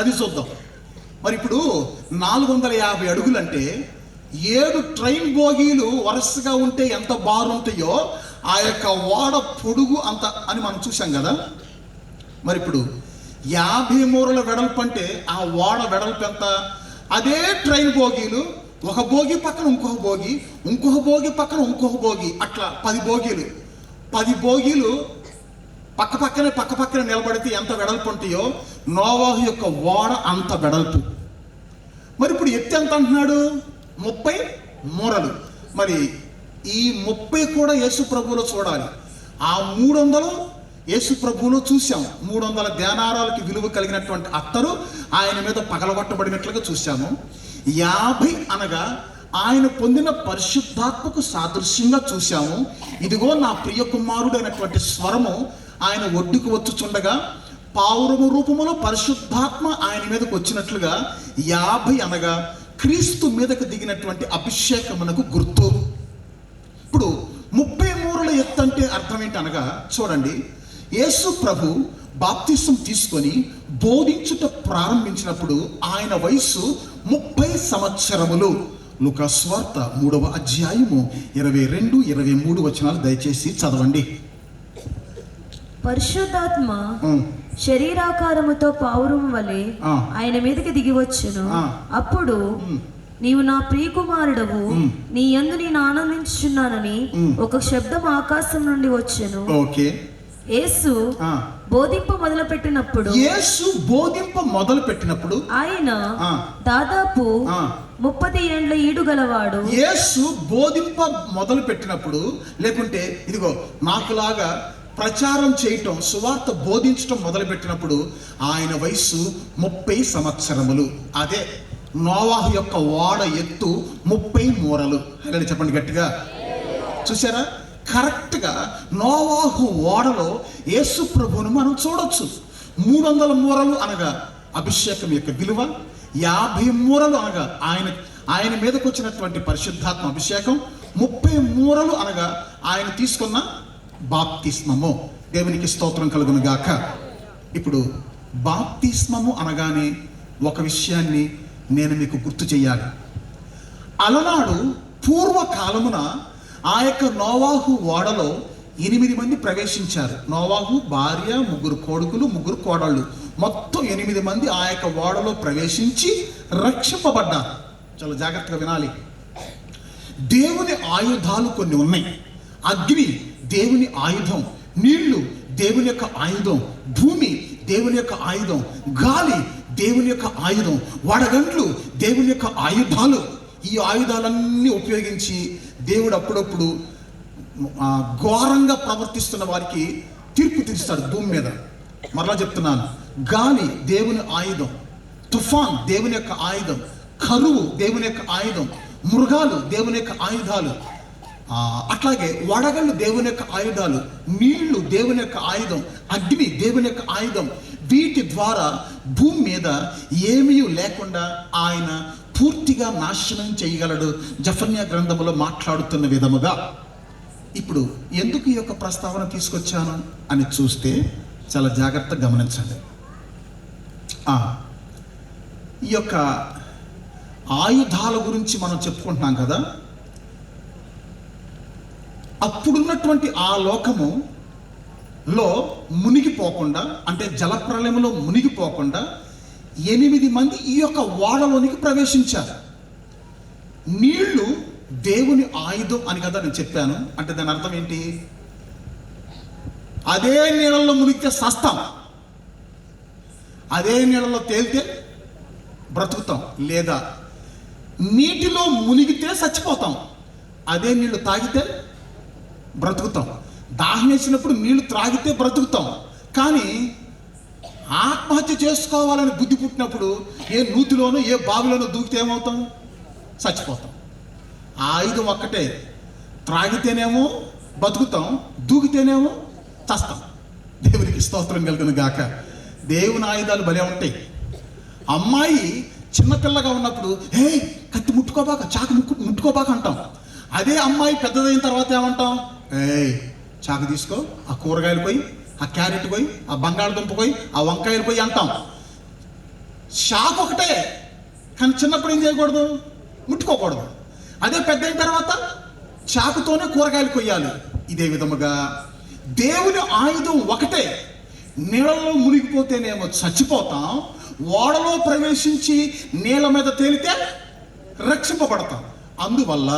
అది చూద్దాం. మరి ఇప్పుడు నాలుగు వందల యాభై అడుగులంటే ఏడు ట్రైన్ బోగీలు వరుసగా ఉంటే ఎంత బారుంటాయో ఆ యొక్క ఓడ పొడుగు అంత అని మనం చూసాం కదా. మరి ఇప్పుడు యాభై మూరల వెడల్పు అంటే ఆ ఓడ వెడల్పు ఎంత? అదే ట్రైన్ బోగీలు ఒక భోగి పక్కన ఇంకొక భోగి ఇంకొక భోగి పక్కన ఇంకొక భోగి అట్లా పది భోగీలు పది భోగీలు పక్క పక్కనే పక్క పక్కన నిలబడితే ఎంత వెడల్పు ఉంటాయో నోవాహు యొక్క ఓడ అంత వెడల్పు. మరి ఇప్పుడు ఎత్తు ఎంత అంటున్నాడు? ముప్పై మూరలు. మరి ఈ ముప్పై కూడా యేసు ప్రభువులో చూడాలి. ఆ మూడు వందలు యేసు ప్రభువులో చూసాం మూడు వందల ధ్యానారాలకి విలువ కలిగినటువంటి అత్తరు ఆయన మీద పగలగొట్టబడినట్లుగా చూశాము. యాభై అనగా ఆయన పొందిన పరిశుద్ధాత్మకు సాదృశ్యంగా చూశాము. ఇదిగో నా ప్రియ కుమారుడైనటువంటి స్వరము ఆయన ఒడ్డుకు వచ్చుచుండగా పావురము రూపములో పరిశుద్ధాత్మ ఆయన మీదకు వచ్చినట్లుగా యాభై అనగా క్రీస్తు మీదకు దిగినటువంటి అభిషేకమునకు గుర్తు. ఇప్పుడు ముప్పై మూరల ఎత్తు అంటే అర్థం ఏంటి అనగా చూడండి యేసు ప్రభు బాప్తిసం తీసుకొని బోధించుట ప్రారంభించినప్పుడు ఆయన వయస్సు ముప్పై సంవత్సరములు. లుకస్వార్త మూడవ అధ్యాయము ఇరవై రెండు ఇరవై మూడు వచనాలు దయచేసి చదవండి. పరిశుద్ధాత్మ. శరీరాకారముతో పావురం వలె. ఆయన మీదకి దిగి వచ్చును. అప్పుడు. నీవు నా ప్రియకుమారుడవు. నీ యందు నేను ఆనందించుచున్నానని ఉం. ఒక శబ్దం ఆకాశం నుండి వచ్చెను ఓకే యేసు. బోధింప మొదలుపెట్టినప్పుడు యేసు బోధింప మొదలు పెట్టినప్పుడు ఆయన. దాదాపు. ముప్పది ఏండ్ల ఈడు గలవాడు యేసు బోధింప మొదలు పెట్టినప్పుడు లేకుంటే ఇదిగో నాకులాగా ప్రచారం చేయటం సువార్త బోధించటం మొదలుపెట్టినప్పుడు ఆయన వయస్సు ముప్పై సంవత్సరములు. అదే నోవాహు యొక్క ఓడ ఎత్తు ముప్పై మూరలు. అలాగే చెప్పండి గట్టిగా. చూసారా కరెక్ట్గా నోవాహు ఓడలో యేసు ప్రభువును మనం చూడొచ్చు. మూడు వందల మూరలు అనగా అభిషేకం యొక్క విలువ యాభై మూరలు అనగా ఆయన ఆయన మీదకు వచ్చినటువంటి పరిశుద్ధాత్మ అభిషేకం ముప్పై మూరలు అనగా ఆయన తీసుకున్న బాప్తిస్మము. దేవునికి స్తోత్రం కలుగును గాక ఇప్పుడు బాప్తిస్మము అనగానే ఒక విషయాన్ని నేను మీకు గుర్తు చేయాలి అలనాడు పూర్వకాలమున ఆ యొక్క నోవాహు ఓడలో ఎనిమిది మంది ప్రవేశించారు. నోవాహు భార్య ముగ్గురు కొడుకులు ముగ్గురు కోడళ్ళు. మొత్తం ఎనిమిది మంది ఆ యొక్క ఓడలో ప్రవేశించి రక్షింపబడ్డారు. చాలా జాగ్రత్తగా వినాలి. దేవుని ఆయుధాలు కొన్ని ఉన్నాయి. అగ్ని దేవుని ఆయుధం. నీళ్ళు దేవుని యొక్క ఆయుధం. భూమి దేవుని యొక్క ఆయుధం. గాలి దేవుని యొక్క ఆయుధం. వడగండ్లు దేవుని యొక్క ఆయుధాలు. ఈ ఆయుధాలన్నీ ఉపయోగించి దేవుడు అప్పుడప్పుడు ఘోరంగా ప్రవర్తిస్తున్న వారికి తీర్పు తీరుస్తాడు భూమి మీద. మరలా చెప్తున్నాను. గాలి దేవుని ఆయుధం. తుఫాన్ దేవుని యొక్క ఆయుధం. కరువు దేవుని యొక్క ఆయుధం. మృగాలు దేవుని యొక్క ఆయుధాలు. అట్లాగే వడగళ్ళు దేవుని యొక్క ఆయుధాలు నీళ్ళు దేవుని యొక్క ఆయుధం అగ్ని దేవుని యొక్క ఆయుధం వీటి ద్వారా భూమి మీద ఏమీ లేకుండా ఆయన పూర్తిగా నాశనం చేయగలడు. జఫన్యా గ్రంథంలో మాట్లాడుతున్న విధముగా ఇప్పుడు ఎందుకు ఈ యొక్క ప్రస్తావన తీసుకొచ్చాను అని చూస్తే చాలా జాగ్రత్తగా గమనించండి. ఈ యొక్క ఆయుధాల గురించి మనం చెప్పుకుంటున్నాం కదా అప్పుడున్నటువంటి ఆ లోకము లో మునిగిపోకుండా అంటే జలప్రలయంలో మునిగిపోకుండా ఎనిమిది మంది ఈ యొక్క ఓడలోనికి ప్రవేశించారు. నీళ్ళు దేవుని ఆయుధం అని కదా నేను చెప్పాను. అంటే దాని అర్థం ఏంటి? అదే నీళ్ళల్లో మునిగితే సస్తాం. అదే నీళ్ళలో తేలితే బ్రతుకుతాం. లేదా నీటిలో మునిగితే చచ్చిపోతాం. అదే నీళ్ళు తాగితే బ్రతుకుతాం. దాహం వేసినప్పుడు నీళ్ళు త్రాగితే బ్రతుకుతాం. కానీ ఆత్మహత్య చేసుకోవాలని బుద్ధి పుట్టినప్పుడు ఏ నూతిలోనో ఏ బావిలోనూ దూకితే ఏమవుతాం? చచ్చిపోతాం. ఆ ఆయుధం ఒక్కటే. త్రాగితేనేమో బతుకుతాం దూకితేనేమో చస్తాం. దేవునికి స్తోత్రం కలిగిన గాక. దేవుని ఆయుధాలు భలే ఉంటాయి. అమ్మాయి చిన్నపిల్లగా ఉన్నప్పుడు హే కత్తి ముట్టుకోబాక చాకు ముక్కు ముట్టుకోబాక అంటాం. అదే అమ్మాయి పెద్దదైన తర్వాత ఏమంటాం? ఏయ్ చాకు తీసుకో ఆ కూరగాయలు పోయి ఆ క్యారెట్ పోయి ఆ బంగాళదుంప పోయి ఆ వంకాయలు పోయి అంటాం. షాక్ ఒకటే కానీ చిన్నప్పుడు ఏం చేయకూడదు? ముట్టుకోకూడదు. అదే పెద్ద అయిన తర్వాత చాకుతోనే కూరగాయలు కొయ్యాలి. ఇదే విధముగా దేవుని ఆయుధం ఒకటే. నీళ్ళలో మునిగిపోతేనేమో చచ్చిపోతాం ఓడలో ప్రవేశించి నీళ్ళ మీద తేలితే రక్షింపబడతాం. అందువల్ల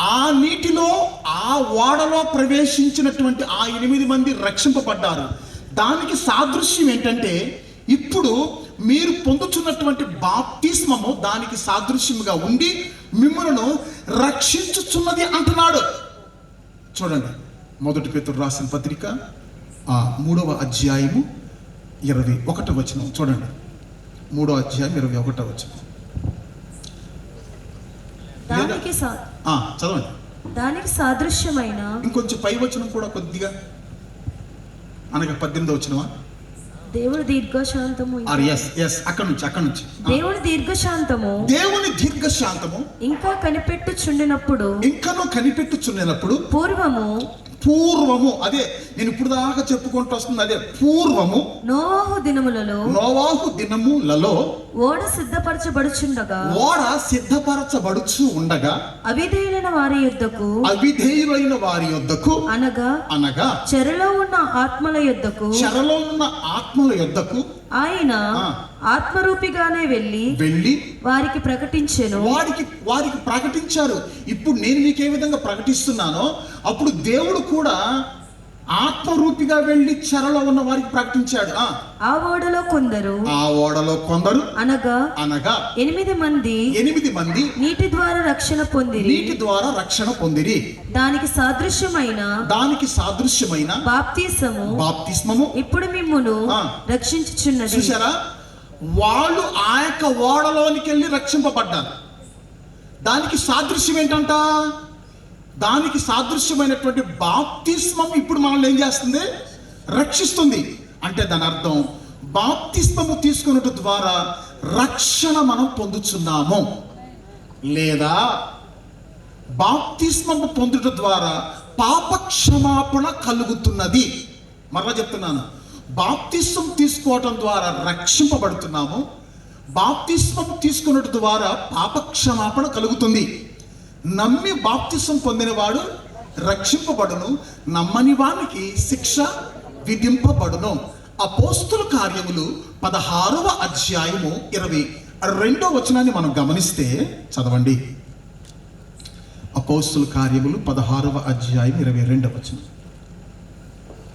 ఆ నీటిలో ఆ ఓడలో ప్రవేశించినటువంటి ఆ ఎనిమిది మంది రక్షింపబడ్డారు. దానికి సాదృశ్యం ఏంటంటే ఇప్పుడు మీరు పొందుతున్నటువంటి బాప్తిస్మము దానికి సాదృశ్యముగా ఉండి మిమ్మల్ని రక్షించుచున్నది అంటున్నాడు. చూడండి మొదటి పేతురు రాసిన పత్రిక ఆ మూడవ అధ్యాయము ఇరవై ఒకటో వచనం. చూడండి మూడో అధ్యాయం ఇరవై ఒకటో వచనం. దానికి చదవండి. దానికి సాదృశ్యమైన ఇంకొంచెం పై వచనం కూడా కొద్దిగా అనగా పద్దెనిమిది వచ్చినవా దేవుడు దీర్ఘశాంతము ఆర్ ఎస్ ఎస్ అక్కడ నుంచి అక్కడ నుంచి. దేవుని దీర్ఘశాంతము దేవుని దీర్ఘశాంతము ఇంకా కనిపెట్టుచుండినప్పుడు ఇంకనూ కనిపెట్టుచున్నప్పుడు పూర్వము పూర్వము. అదే నేను ఇప్పుడు దాకా చెప్పుకుంటూ వస్తుంది అదే పూర్వము. నోవాహు దినములలో నోవాహు దినములలో ఓడ సిద్ధపరచబడుచుండగా. ఓడ సిద్ధపరచబడుచు ఉండగా అవిధేయులైన వారి యుద్ధకు అవిధేయులైన వారి యొద్దకు అనగా అనగా చెరలో ఉన్న ఆత్మల యుద్ధకు చెరలో ఉన్న ఆత్మల యొద్దకు ఆయన. ఆత్మరూపిగానే వెళ్ళి వెళ్ళి వారికి ప్రకటించెను వారికి వారికి ప్రకటించారు ఇప్పుడు నేను మీకు ఏ విధంగా ప్రకటిస్తున్నానో అప్పుడు దేవుడు కూడా ఆత్మరూపిగా వెళ్ళి చెరలో ఉన్న వారికి ప్రకటించాడు. ఆ, ఓడలో కొందరు ఆ ఓడలో కొందరు అనగా అనగా ఎనిమిది మంది ఎనిమిది మంది నీటి ద్వారా రక్షణ పొందిరి. నీటి ద్వారా రక్షణ పొందిరి. దానికి సాదృశ్యమైన దానికి సాదృశ్యమైన బాప్తీసము బాప్తిస్మము ఇప్పుడు మిమ్మును. రక్షించుచున్నది. చూసారా వాళ్ళు ఆ యొక్క ఓడలోనికి వెళ్ళి రక్షింపబడ్డారు. దానికి సాదృశ్యం ఏంటంట దానికి సాదృశ్యమైనటువంటి బాప్తిస్మం ఇప్పుడు మనల్ని ఏం చేస్తుంది? రక్షిస్తుంది. అంటే దాని అర్థం బాప్తిస్మము తీసుకున్నట్టు ద్వారా రక్షణ మనం పొందుతున్నాము లేదా బాప్తిస్మము పొందుట ద్వారా పాప క్షమాపణ కలుగుతున్నది. మరలా చెప్తున్నాను. బాప్తిస్మం తీసుకోవటం ద్వారా రక్షింపబడుతున్నాము. బాప్తిస్మం తీసుకున్నట్టు ద్వారా పాప క్షమాపణ కలుగుతుంది. నమ్మి బాప్తిస్మం పొందినవాడు రక్షింపబడును నమ్మని వానికి శిక్ష విధింపబడును. అపోస్తుల కార్యములు పదహారవ అధ్యాయము ఇరవై రెండో వచనాన్ని మనం గమనిస్తే చదవండి. అపోస్తుల కార్యములు పదహారవ అధ్యాయం ఇరవై రెండవ వచనం.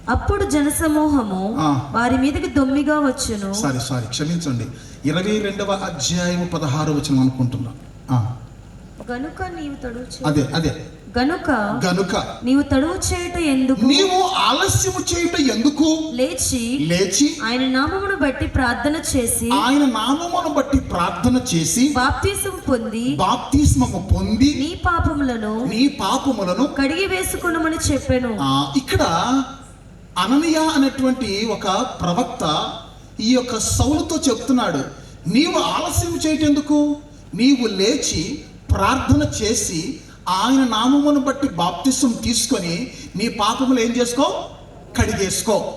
అప్పుడు జనసమూహము. వారి మీదకి దొమ్మిగా వచ్చును. సారీ సారీ క్షమించండి. ఇరవై రెండవ అధ్యాయం పదహారు వచనం అనుకుంటున్నా. ఆ, గనుక నీవు తడువు చే- అదే అదే. గనుక గనుక. నీవు తడువు చేయుట ఎందుకు? నీవు ఆలస్యము చేయుట ఎందుకు? లేచి లేచి ఆయన నామమును బట్టి ప్రార్థన చేసి ఆయన నామమును బట్టి ప్రార్థన చేసి బాప్తీసం పొంది బాప్తిస్మము పొంది నీ పాపములను నీ పాపములను కడిగి వేసుకున్నామని చెప్పాను. ఇక్కడ అననీయ అనేటువంటి ఒక ప్రవక్త ఈ యొక్క సౌలుతో చెప్తున్నాడు. నీవు ఆలస్యం చేయటెందుకు? నీవు లేచి ప్రార్థన చేసి ఆయన నామమును బట్టి బాప్తిసం తీసుకొని నీ పాపములు ఏం చేసుకో? కడిగేసుకో.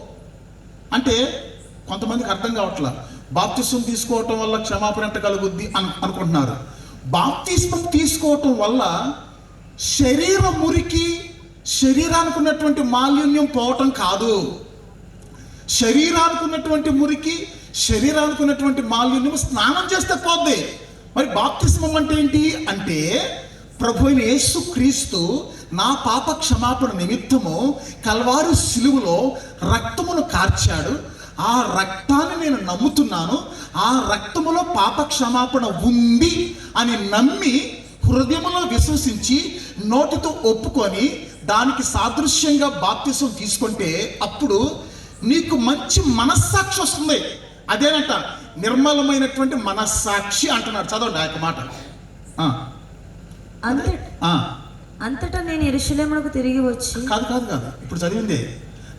అంటే కొంతమందికి అర్థం కావట్లా. బాప్తిస్మం తీసుకోవటం వల్ల క్షమాపణ ఎంత కలుగుద్ది అను అనుకుంటున్నారు. బాప్తిస్మం తీసుకోవటం వల్ల శరీర మురికి శరీరానికి ఉన్నటువంటి మాలిన్యం పోవటం కాదు. శరీరానికి ఉన్నటువంటి మురికి శరీరానికి ఉన్నటువంటి మాలిన్యం స్నానం చేస్తే పోద్ది. మరి బాప్తిస్మం అంటే ఏంటి? అంటే ప్రభు అయిన యేసు క్రీస్తు నా పాప క్షమాపణ నిమిత్తము కల్వారు శిలువులో రక్తమును కార్చాడు. ఆ రక్తాన్ని నేను నమ్ముతున్నాను. ఆ రక్తములో పాప క్షమాపణ ఉంది అని నమ్మి హృదయంలో విశ్వసించి నోటితో ఒప్పుకొని దానికి సాదృశ్యంగా బాప్తిసం తీసుకుంటే అప్పుడు నీకు మంచి మనస్సాక్షి వస్తుంది. అదేనంట నిర్మలమైనటువంటి మనస్సాక్షి అంటున్నాడు చదవండి ఆ యొక్క మాట. ఆ, అంత ఆ, అంతటా నేను ఎరుషలేమునకు తిరిగి వచ్చి కాదు కాదు కాదు. ఇప్పుడు చదివిందే.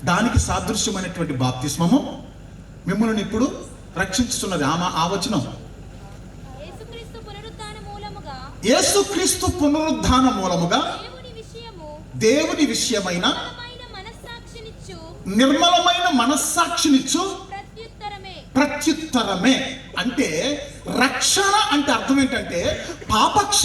దానికి సాదృశ్యమైనటువంటి బాప్తిస్మము. మిమ్మల్ని ఇప్పుడు రక్షించుతున్నది ఆమె ఆ వచనం. యేసుక్రీస్తు పునరుత్థాన మూలముగా యేసుక్రీస్తు పునరుద్ధాన మూలముగా దేవుని విషయము దేవుని విషయమైన నిర్మలమైన మనస్సాక్షినిచ్చు ప్రత్యుత్తరమే. అంటే రక్షణ అంటే అర్థం ఏంటంటే పాపక్ష